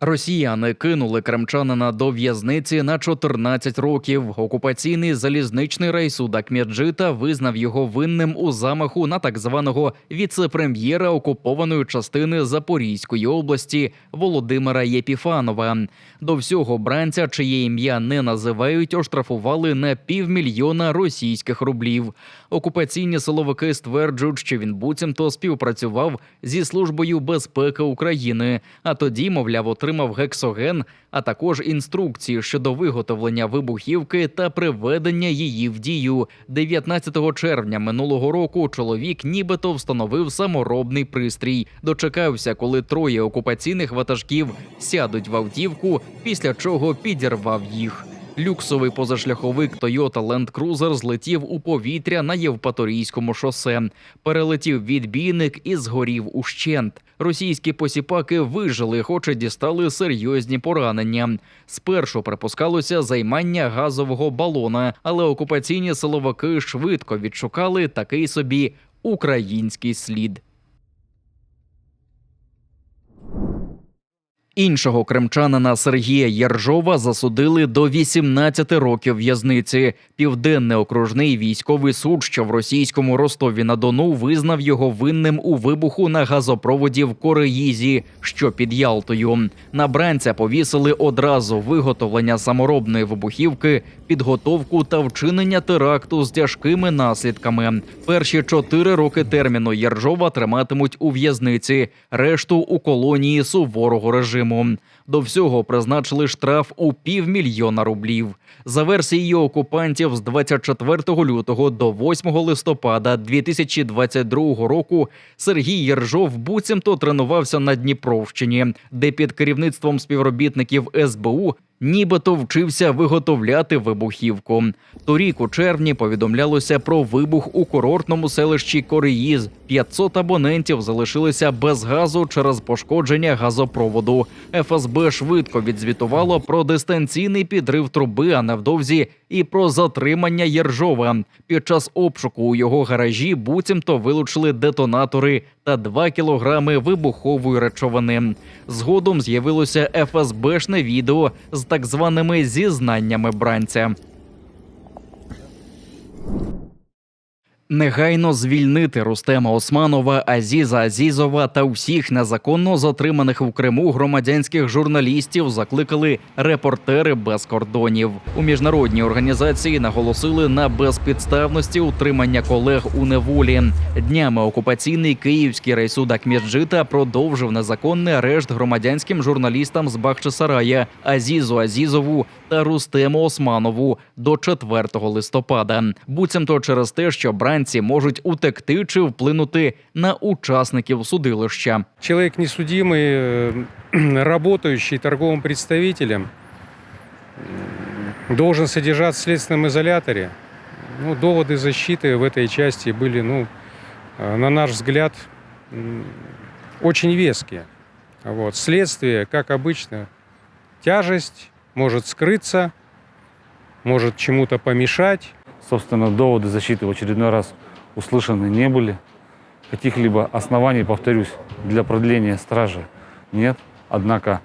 Росіяни кинули кримчанина до в'язниці на 14 років. Окупаційний залізничний райсуд Акмеджита визнав його винним у замаху на так званого віце-прем'єра окупованої частини Запорізької області Володимира Єпіфанова. До всього бранця, чиє ім'я не називають, оштрафували на півмільйона російських рублів. Окупаційні силовики стверджують, що він буцімто співпрацював зі службою безпеки України, а тоді, мовляв, отримав гексоген, а також інструкції щодо виготовлення вибухівки та приведення її в дію. 19 червня минулого року чоловік нібито встановив саморобний пристрій. Дочекався, коли троє окупаційних ватажків сядуть в автівку, після чого підірвав їх. Люксовий позашляховик Toyota Land Cruiser злетів у повітря на Євпаторійському шосе, перелетів відбійник і згорів ущент. Російські посіпаки вижили, хоч і дістали серйозні поранення. Спершу припускалося займання газового балона, але окупаційні силовики швидко відшукали такий собі український слід. Іншого кримчанина Сергія Єржова засудили до 18 років в'язниці. Південний окружний військовий суд, що в російському Ростові на Дону визнав його винним у вибуху на газопроводі в Кореїзі, що під Ялтою. На бранця повісили одразу виготовлення саморобної вибухівки, підготовку та вчинення теракту з тяжкими наслідками. Перші чотири роки терміну Єржова триматимуть у в'язниці, решту у колонії суворого режиму. До всього призначили штраф у півмільйона рублів. За версією окупантів, з 24 лютого до 8 листопада 2022 року Сергій Єржов буцімто тренувався на Дніпровщині, де під керівництвом співробітників СБУ нібито вчився виготовляти вибухівку. Торік у червні повідомлялося про вибух у курортному селищі Кореїз. 500 абонентів залишилися без газу через пошкодження газопроводу. ФСБ швидко відзвітувало про дистанційний підрив труби, а невдовзі і про затримання Єржова. Під час обшуку у його гаражі буцімто вилучили детонатори та 2 кілограми вибухової речовини. Згодом з'явилося ФСБшне відео з так званими зізнаннями бранця. Негайно звільнити Рустема Османова, Азіза Азізова та всіх незаконно затриманих в Криму громадянських журналістів закликали репортери без кордонів. У міжнародній організації наголосили на безпідставності утримання колег у неволі. Днями окупаційний київський райсуд Акмеджита продовжив незаконний арешт громадянським журналістам з Бахчисарая Азізу Азізову та Рустему Османову до 4 листопада. Буцімто через те, що бранці можуть утекти чи вплинути на учасників судилища. Человек несудимый, э, работающий торговым представителем, м, должен содержать в следственном изоляторе. Ну, доводы защиты в этой части были, ну, э, на наш взгляд, м, очень веские. Вот. Следствие, как обычно, тяжесть, может скрыться, может чему-то помешать. Собственно, доводы защиты в очередной раз услышаны не были. Каких-либо оснований, повторюсь, для продления стражи нет. Однако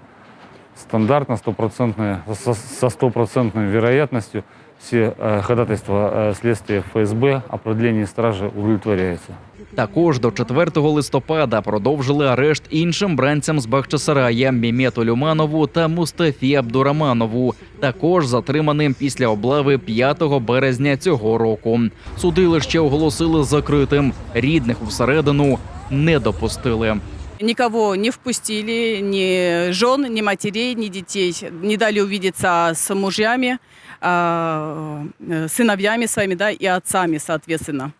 стандартно, стопроцентная, со- стопроцентной вероятностью все э, ходатайства э, следствия ФСБ о продлении стражи удовлетворяются. Також до 4 листопада продовжили арешт іншим бранцям з Бахчисарая Мімету Люманову та Мустафі Абдураманову, також затриманим після облави 5 березня цього року. Судилище оголосили закритим. Рідних всередину не допустили. Никого не впустили, ни жен, ни матерей, ни детей. Не дали увидеться с мужьями, а, э, сыновьями своими, да, и отцами, соответственно.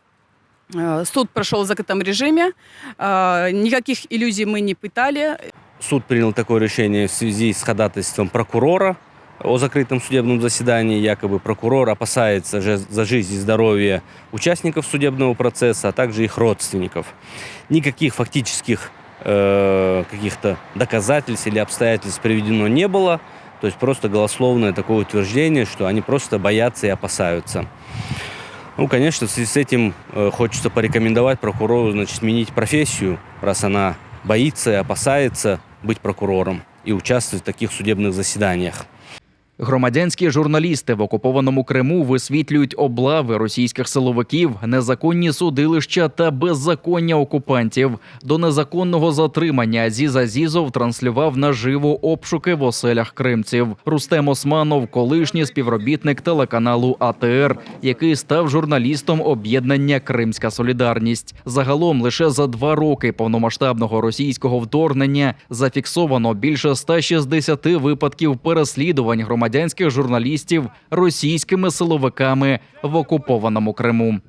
Э, Суд прошел в закрытом режиме. а, Никаких иллюзий мы не пытали. Суд принял такое решение в связи с ходатайством прокурора о закрытом судебном заседании. Якобы прокурор опасается за жизнь и здоровье участников судебного процесса, а также их родственников. Никаких фактических э, каких-то доказательств или обстоятельств приведено не было. То есть просто голословное такое утверждение, что они просто боятся и опасаются. Ну, конечно, в связи с этим э, хочется порекомендовать прокурору, значит, сменить профессию, раз она боится и опасается быть прокурором. и участвовать в таких судебных заседаниях. Громадянські журналісти в окупованому Криму висвітлюють облави російських силовиків, незаконні судилища та беззаконня окупантів. До незаконного затримання Азіз Азізов транслював наживо обшуки в оселях кримців. Рустем Османов, колишній співробітник телеканалу АТР, який став журналістом об'єднання Кримська Солідарність. Загалом лише за два роки повномасштабного російського вторгнення зафіксовано більше 160 випадків переслідувань громадянських журналістів російськими силовиками в окупованому Криму.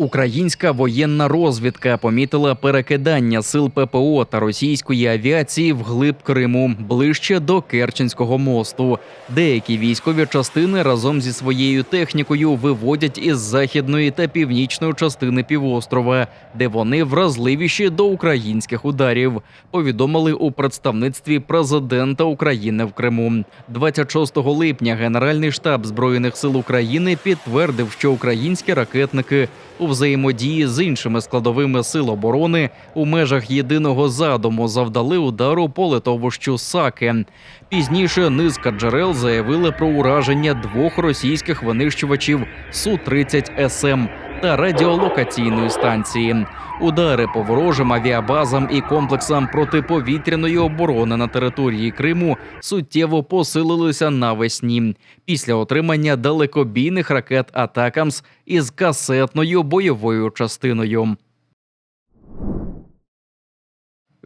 Українська воєнна розвідка помітила перекидання сил ППО та російської авіації вглиб Криму ближче до Керченського мосту. Деякі військові частини разом зі своєю технікою виводять із західної та північної частини півострова, де вони вразливіші до українських ударів. Повідомили у представництві президента України в Криму. 26 липня Генеральний штаб збройних сил України підтвердив, що українські ракетники у взаємодії з іншими складовими сил оборони у межах єдиного задуму завдали удару по литовищу Саки. Пізніше низка джерел заявили про ураження двох російських винищувачів Су-30 СМ та радіолокаційної станції. Удари по ворожим авіабазам і комплексам протиповітряної оборони на території Криму суттєво посилилися навесні після отримання далекобійних ракет Атакамс із касетною бойовою частиною.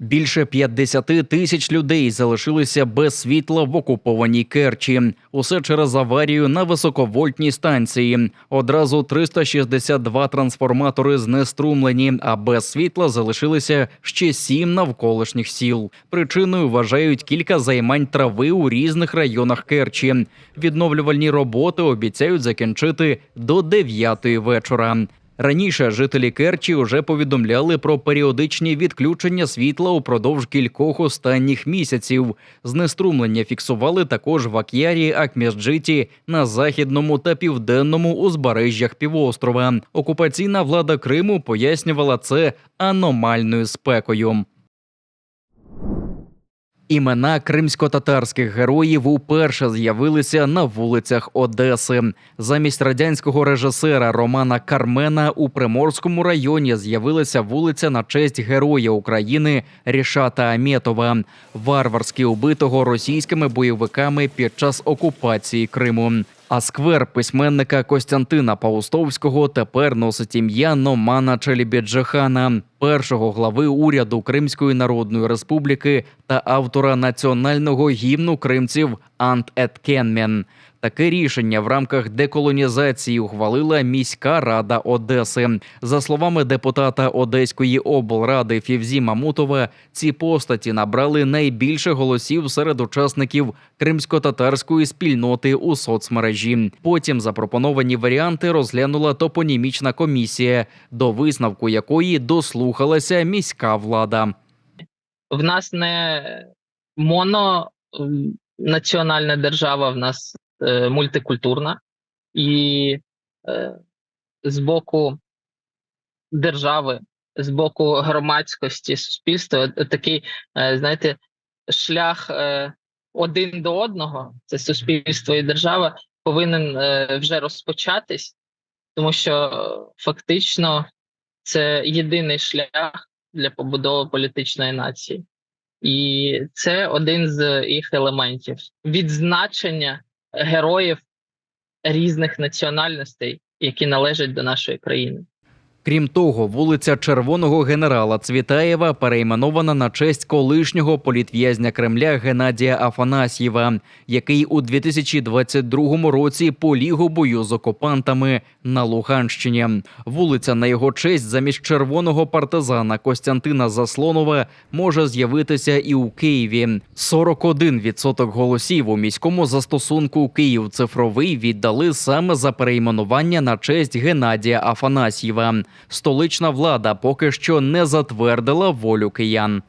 Більше 50 тисяч людей залишилися без світла в окупованій Керчі. Усе через аварію на високовольтній станції. Одразу 362 трансформатори знеструмлені, а без світла залишилися ще сім навколишніх сіл. Причиною вважають кілька займань трави у різних районах Керчі. Відновлювальні роботи обіцяють закінчити до 9 вечора. Раніше жителі Керчі вже повідомляли про періодичні відключення світла упродовж кількох останніх місяців. Знеструмлення фіксували також в Ак'ярі, Акмєсджиті на західному та південному узбережжях півострова. Окупаційна влада Криму пояснювала це аномальною спекою. Імена кримсько-татарських героїв уперше з'явилися на вулицях Одеси. Замість радянського режисера Романа Кармена у Приморському районі з'явилася вулиця на честь Героя України Рішата Аметова, варварськи убитого російськими бойовиками під час окупації Криму. А сквер письменника Костянтина Паустовського тепер носить ім'я Номана Челібіджихана, першого глави уряду Кримської Народної Республіки та автора національного гімну кримців Ант Еткенмен. Таке рішення в рамках деколонізації ухвалила міська рада Одеси. За словами депутата Одеської облради Фівзі Мамутова, ці постаті набрали найбільше голосів серед учасників кримсько-татарської спільноти у соцмережі. Потім запропоновані варіанти розглянула топонімічна комісія, до висновку якої дослухалася міська влада. в нас не моно національна держава, в нас е, мультикультурна, і е, з боку держави, з боку громадськості, суспільства, такий, е, знаєте, шлях один до одного, це суспільство і держава, повинен вже розпочатись, тому що фактично це єдиний шлях для побудови політичної нації. І це один з їх елементів. Відзначення героїв різних національностей, які належать до нашої країни. Крім того, вулиця Червоного генерала Цвітаєва перейменована на честь колишнього політв'язня Кремля Геннадія Афанасьєва, який у 2022 році поліг у бою з окупантами на Луганщині. Вулиця на його честь замість червоного партизана Костянтина Заслонова може з'явитися і у Києві. 41% голосів у міському застосунку Київ цифровий віддали саме за перейменування на честь Геннадія Афанасьєва. Столична влада поки що не затвердила волю киян.